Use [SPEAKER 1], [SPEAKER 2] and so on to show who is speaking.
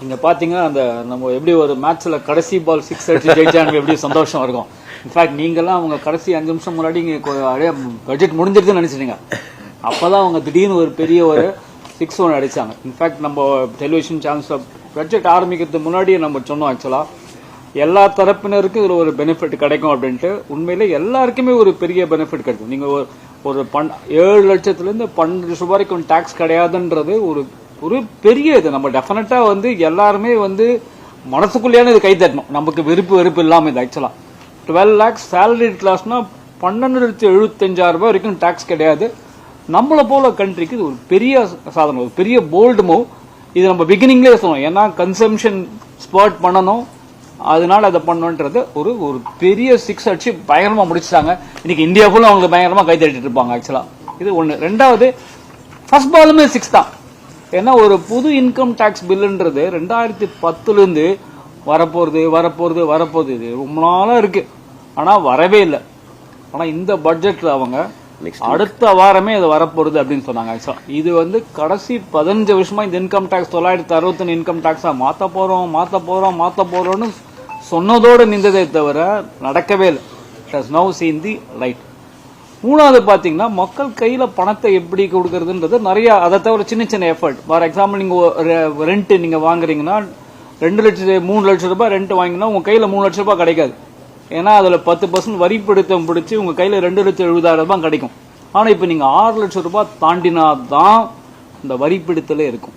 [SPEAKER 1] நீங்க பாத்தீங்கன்னா அந்த நம்ம எப்படி ஒரு மேட்ச்ல கடைசி பால் சிக்ஸ் அடிச்சு ஜெயிச்சாங்க எப்படி சந்தோஷம் இருக்கும். இன்ஃபேக்ட் நீங்கெல்லாம் அவங்க கடைசி அஞ்சு நிமிஷம் முன்னாடி இங்க பட்ஜெட் முடிஞ்சிருதுன்னு நினைச்சிட்டீங்க. அப்பதான் அவங்க திடீர்னு ஒரு பெரிய ஒரு சிக்ஸ் ஒன் அடிச்சாங்க. இன்ஃபேக்ட் நம்ம டெலிவிஷன் சேனல்ஸ்ல பட்ஜெட் ஆரம்பிக்கிறதுக்கு முன்னாடியே நம்ம சொன்னோம் ஆக்சுவலா எல்லா தரப்பினருக்கும் இதுல ஒரு பெனிஃபிட் கிடைக்கும் அப்படின்ட்டு உண்மையிலே எல்லாருக்குமே ஒரு பெரிய பெனிஃபிட் கிடைக்கும். நீங்க ஒரு ஒரு பன் ஏழு லட்சத்துல இருந்து பன்னெண்டு ரூபாய்க்கு வரைக்கும் டாக்ஸ் கிடையாதுன்றது ஒரு ஒரு பெரிய இது. நம்ம டெஃபினட்டா வந்து எல்லாருமே வந்து மனசுக்குள்ளேயான இது கை தட்டணும் நமக்கு வெறுப்பு வெறுப்பு இல்லாம இது ஆக்சுவலா டுவெல் லேக்ஸ் சேலரி கிளாஸ்னா பன்னெண்டு லட்சத்தி எழுபத்தஞ்சாயிரம் ரூபாய் வரைக்கும் டாக்ஸ் கிடையாது. நம்மளை போல கண்ட்ரிக்கு இது ஒரு பெரிய சாதனை ஒரு பெரிய போல்டு மூவ் இது நம்ம பிகினிங்லேயே சொன்னோம் ஏன்னா கன்சம்ஷன் ஸ்பாட் பண்ணணும். அதனால அதை பண்ணணுன்றது ஒரு ஒரு பெரிய சிக்ஸ் அடிச்சு பயங்கரமா முடிச்சிட்டாங்க. இன்னைக்கு இந்தியா ஃபுல்லாக அவங்களுக்கு பயங்கரமா கை தட்டிட்டு இருப்பாங்க ஆக்சுவலா இது ஒன்று ரெண்டாவது ஃபர்ஸ்ட் பாலுமே சிக்ஸ் தான். ஏன்னா ஒரு புது இன்கம் டாக்ஸ் பில்லுன்றது ரெண்டாயிரத்தி பத்துல இருந்து வரப்போறது வரப்போறது வரப்போகுது இது ரொம்ப நாளா இருக்கு. ஆனா வரவே இல்லை. ஆனா இந்த பட்ஜெட்ல அவங்க அடுத்த வாரமே இது வரப்போறது அப்படின்னு சொன்னாங்க. இது வந்து கடைசி பதினஞ்சு வருஷமா இந்த இன்கம் டாக்ஸ் தொள்ளாயிரத்தி அறுபத்தொன்னு இன்கம் டாக்ஸா மாத்த போறோம் மாத்த போறோம் மாத்த போறோம்னு சொன்னதோட நின்றதே தவிர நடக்கவே இல்லை. It no seen the light மூணாவது பாத்தீங்கன்னா மக்கள் கையில பணத்தை எப்படி கொடுக்கறதுன்றது நிறைய அதை தவிர சின்ன சின்ன எஃபர்ட் ஃபார் எக்ஸாம்பிள் நீங்க ரெண்ட் நீங்க வாங்குறீங்கன்னா ரெண்டு லட்சம் மூணு லட்சம் ரூபாய் ரெண்ட் வாங்கினா உங்க கையில மூணு லட்சம் ரூபாய் கிடைக்காது. ஏன்னா அதுல பத்து பர்சன்ட் வரி பிடித்தம் பிடிச்சி உங்க கையில ரெண்டு லட்சம் எழுபதாயிரம் ரூபாய் கிடைக்கும். ஆனா இப்ப நீங்க ஆறு லட்சம் ரூபாய் தாண்டினா தான் இந்த வரி பிடித்தலே இருக்கும்.